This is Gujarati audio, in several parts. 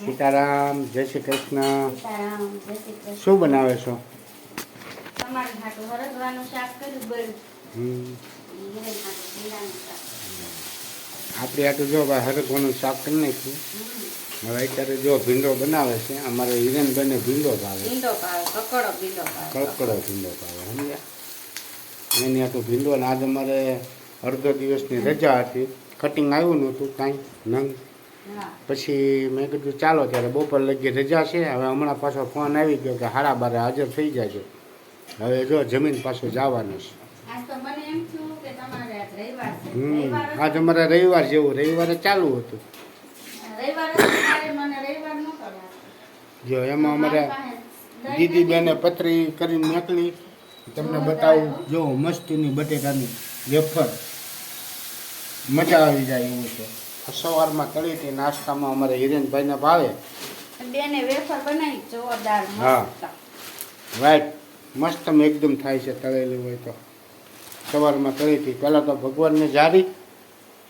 સીતારામ જય શ્રી કૃષ્ણ. શું બનાવે છો? આપણે આટલું જો હરગવાનું શાક કરી નાખ્યું. હવે અત્યારે જો ભીંડો બનાવે છે અમારે હિરેનભાઈને ભીંડો ભાવે. કકડો ભીંડો ભાવે. સમજ્યા? એની આટલું ભીંડો ને આજ અમારે અડધો દિવસની રજા હતી. કટિંગ આવ્યું નહોતું કાંઈ નંગ. પછી મેં કીધું ચાલો ત્યારે બપોર લગી રજા છે. હવે હમણાં પાછો ફોન આવી ગયો કે હાડા બારે હાજર થઈ જાય હવે જો જમીન પાછું જવાનું છે. હમ આજ અમારે રવિવાર જેવું રવિવારે ચાલુ હતું. જ એમાં અમારે મારી દીદી બેને પતરી કરીને મોકલી તમને બતાવું જો મસ્તીની બટેટાની વેફર. મજા આવી જાય એવું છે. સવારમાં તળી હતી નાસ્તામાં અમારે હિરેનભાઈને ભાવે. બેને વેફર બનાવી જોરદાર હા. રાઈટ મસ્ત એકદમ થાય છે તળેલી હોય તો. સવારમાં તળી હતી. પહેલાં તો ભગવાનને જારી.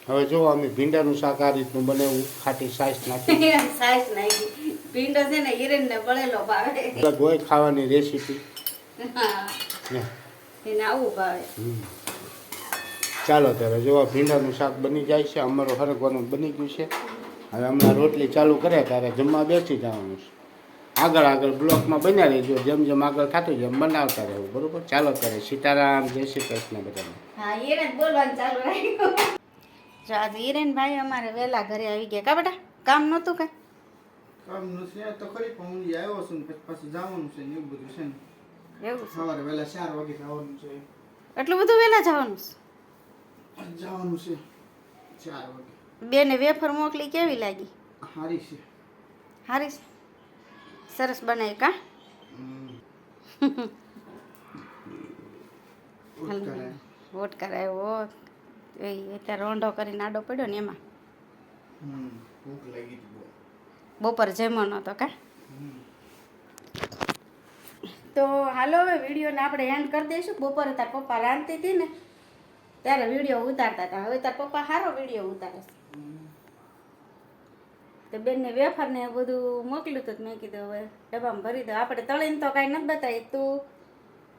હવે જો અમે ભીંડાનું શાક આ રીતનું હું ખાટી સાઈસ નાખી. સાઈસ નાખી. ભીંડો છે ને હિરેનને બળેલો ભાવે. ગોય ખાવાની રેસીપી. હા. એને આવું ભાવે. ચાલો ત્યારે જો ભીંડાનું શાક બની જાય છે અમારું હરગવાનું બની ગયું છે. હવે હમણાં રોટલી ચાલુ કરે ત્યારે જમવા બેસી જવાનું છે. આગળ આગળ બ્લોકમાં બન્યા રહેજો જેમ જેમ આગળ થતું જેમ બનાવતા રહેવું બરોબર? ચાલો ત્યારે સીતારામ જય શ્રી કૃષ્ણ બધાને. હા એને બોલવાનું ચાલુ રાખ્યું. જો આજે હિરેન ભાઈ અમારે વહેલા ઘરે આવી ગયા. કા બેટા? કામ નહોતું કાંઈ? કામ છે તો ખરી પણ હું આવ્યો છું ને પછી જવાનું છે ને એવું બધું છે ને. એવું સવારે વહેલા ચાર વાગે જવાનું છે. એટલું બધું વહેલા જવાનું છે? જવાનું છે ચાર વાગે. બેને વેફર મોકલી કેવી લાગી? હારી છે. સારી છે? સરસ બનાવી કા. વોટ કરાયો એ અત્યારે રોંઢો કરીને આડો પડ્યો ને એમાં. બપોર જમો નહોતો કા? તો હાલો હવે વિડીયોને આપણે એન્ડ કરી દઈશું. બપોરે તાર પપ્પા રાંધતી હતી ને ત્યારે વીડિયો ઉતારતા હતા. હવે તાર પપ્પા સારો વીડિયો ઉતારે તો બેનને વેફર ને બધું મોકલ્યું હતું મેં કીધું હવે ડબ્બામાં ભરી દો આપણે તળીને તો કાંઈ નથી બતાવી તું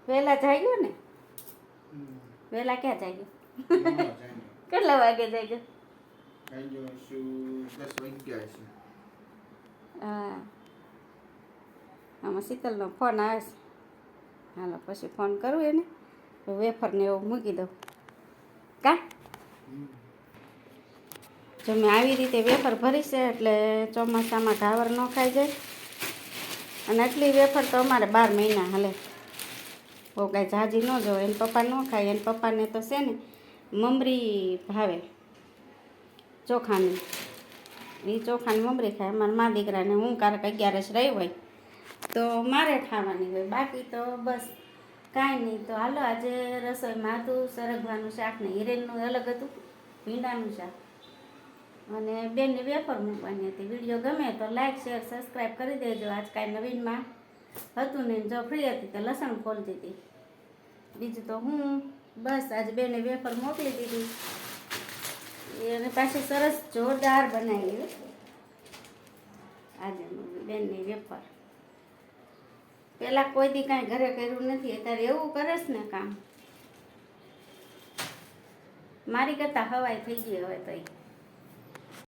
વહેલા જાગ્યો ને? વહેલા ક્યાં જાગ્યો. કેટલા વાગે જાગ્યો? હા. આમાં શીતલનો ફોન આવે છે. હાલો, પછી ફોન કરું એને. વેફરને એવું મૂકી દઉં. કા? જો મેં આવી રીતે વેફર ભરી છે એટલે ચોમાસામાં ઘાવર ન ખાઈ જાય. અને આટલી વેફર તો અમારે બાર મહિના હાલે. બહુ કાંઈ જાજી ન જો એને પપ્પા ન ખાય. એને પપ્પાને તો છે ને મમરી ભાવે. ચોખાની. એ ચોખાની મમરી ખાય. અમારા મા દીકરાને હું કારક અગિયારસ રહી હોય તો મારે ખાવાની હોય. બાકી તો બસ. કાંઈ નહીં. તો હાલો, આજે રસોઈમાં હતું સરગવાનું શાક ને હિરેનનું અલગ હતું, ભીંડાનું શાક. અને બેનની વેફર મૂકવાની હતી. વીડિયો ગમે તો લાઈક, શેર સબસ્ક્રાઈબ કરી દેજો. આજ કાંઈ નવીનમાં હતું ને જો ફ્રી હતી તો લસણ ખોલતી હતી. બીજું તો હું બસ આજે બેને વેફર મોકલી દીધી. એને પાછી સરસ જોરદાર બનાવી. આજે બેનની વેફર. પેલા કોઈ દી કાંઈ ઘરે કર્યું નથી, અત્યારે એવું કરે ને કામ મારી કરતા હવાઈ થઈ ગઈ હવે તો ઈ.